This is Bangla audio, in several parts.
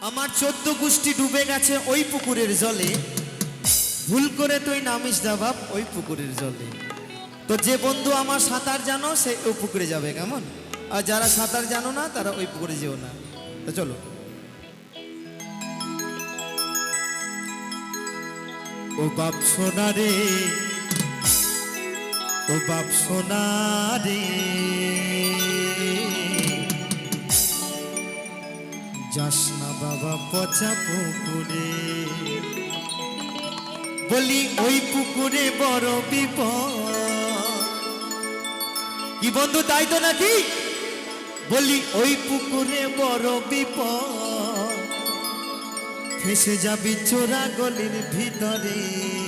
আমার চোদ্দ গোষ্ঠী ডুবে গেছে ওই পুকুরের জলে। ভুল করে তুই নামিস না বাপ, ওই পুকুরের জলে। তো যে বন্ধু আমার সাঁতার জানো, সে ওই পুকুরে যাবে কেমন? আর যারা সাঁতার জানো না, তারা ওই পুকুরে যেও না। তো চলো। ও বাপ সোনা রে, ও বাপ সোনা রে। যাস না বাবা পচা পুকুরে। বলি, ওই পুকুরে বড় বিপদ। কি বন্ধু, তাই তো নাকি? বলি, ওই পুকুরে বড় বিপদ। ফেসে যাবি চোরা গলির ভিতরে।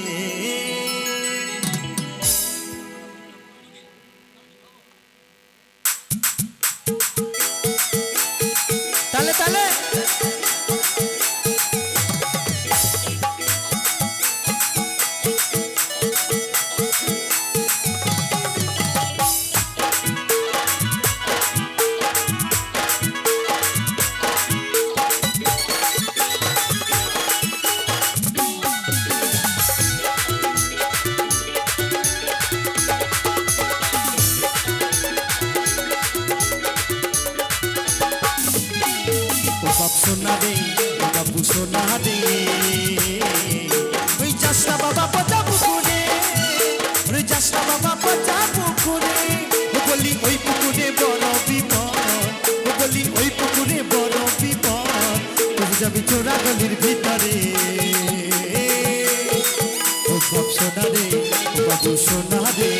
সোনা রে ওই যাস না বাবা, পচা পুকুরে। ওই যাস না বাবা, পচা পুকুরে। ও বলি, ওই পুকুরে বড় বিপদ। ও বলি, ওই পুকুরে বড় বিপদ। তুই যাবি চোরা গলির ভিতরে। ও বাপ সোনা রে, ও বাবু সোনা রে।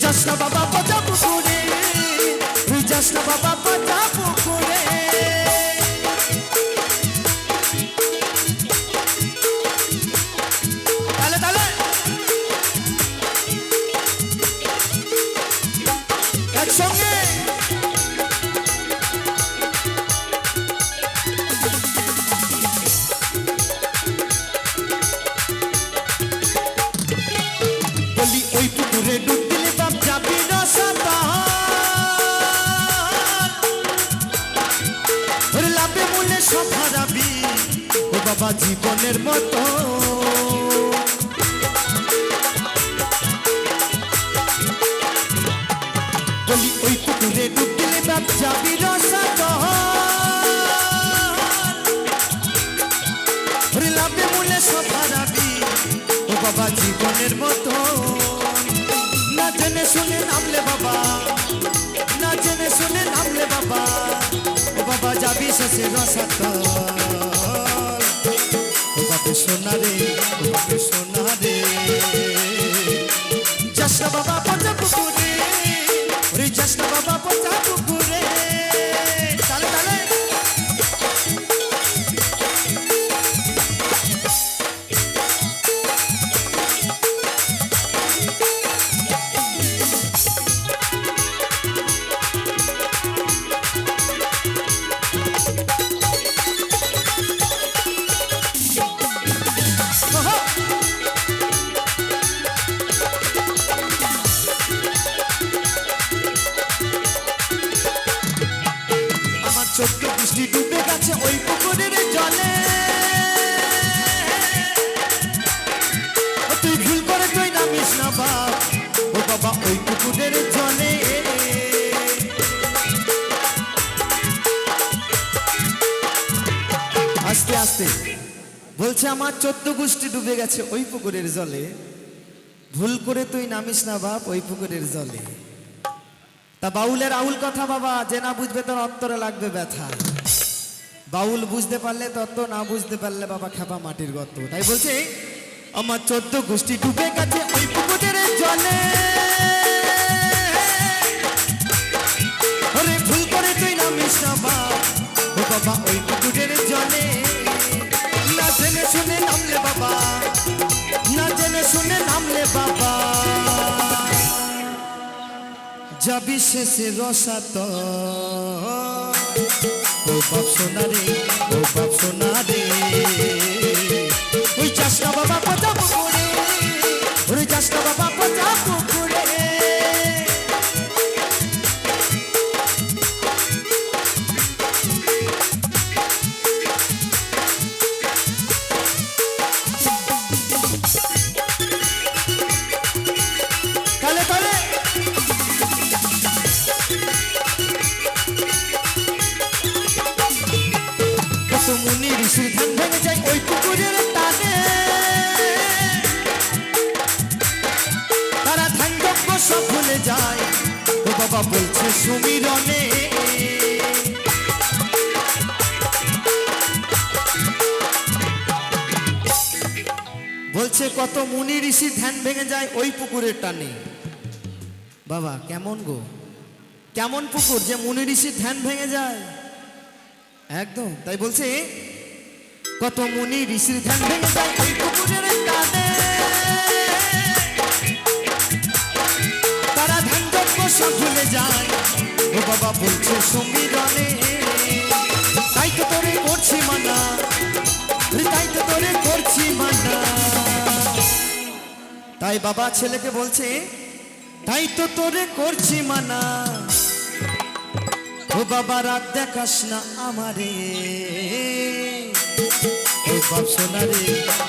যাস না বাবা, পচা পুকুরে। তুই যাস না বাবা, পচা পুকুরে। হারাবি ও বাবা, জীবনের মতো। বলি, ওই পুকুরে ডুব দিলে বাপ যাবি ওরে লাভে মূল্যে সব ও বাবা, জীবনের মতো। না জেনে শুনে নামলে বাবা। শেষে রসাতল ও বাবা সোনা রে ও বাবা সোনা রে। না বাবা পচা চোদ্দ ডুবে গেছে ওই পুকুরের জলে। তুই ভুল করে তুই নামিস না বাপ। ও বাবা, ওই পুকুরের জলে। আস্তে আস্তে। বলছে আমার চোদ্দ গোষ্ঠী ডুবে গেছে ওই পুকুরের জলে। ভুল করে তুই নামিস না বাপ, ওই পুকুরের জলে। তা বাউলের আউল কথা বাবা, যে না বুঝবে তোর অন্তরে লাগবে ব্যথা। বাউল বুঝতে পারলে তত্ত্ব, না বুঝতে পারলে বাবা খেপা মাটির গর্ত। তাই বলছে, আমার চোদ্দ গোষ্ঠী ডুবে গেছে ওই পুকুরের জলে। ভুল করে তুই না বাবা ওই পুকুরের জলে। না জেনে শুনে নামলে বাবা, না জেনে শুনে নামলে বাবা। যাবি শেষে রসাত বাবা বলছে, সুমিরনে। বলছে, কত মুনি ঋষি ধ্যান ভেঙে যায় ওই পুকুরের টানে। বাবা, কেমন গো? কেমন পুকুর যে মুনি ঋষির ধ্যান ভেঙে যায়? একদম, তাই বলছে, কত মুনি ঋষির ধ্যান ভেঙে যায় ওই পুকুরের টানে। বাবা বলছে সংবিধানে তাই তো তোরে করছি মানা, তাই তো তোরে করছি মানা। তাই বাবা ছেলেকে বলছে, তাই তো তোরে করছি মানা। ও বাবা, রাত দেখাস না আমারে। ও বাপ সোনা রে,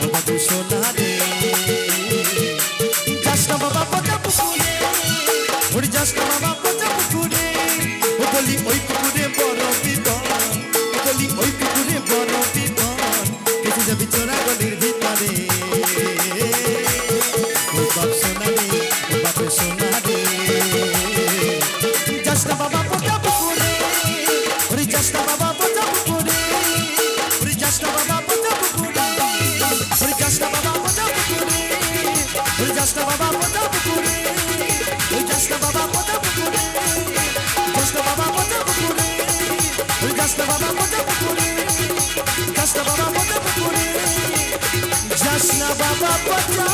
ও বাবু সোনা রে। যাস না বাবা, পচা পুকুরে ওরে যাস না বাবা গলির ভিতরে বাপ সোনা রে ও বাপ সোনা রে যাস না বাবা, পচা পুকুরে। ওরে যাস না বাবা, পচা পুকুরে। ওরে যাস বাবা, পচা পুকুরে। ওরে যাস বাবা, পচা পুকুরে। ওরে যাস বাবা, পচা পুকুরে। ওরে যাস বাবা, পচা পুকুরে। যাস বাবা, পচা পুকুরে। ওরে যাস বাবা, পচা পুকুরে। যাস না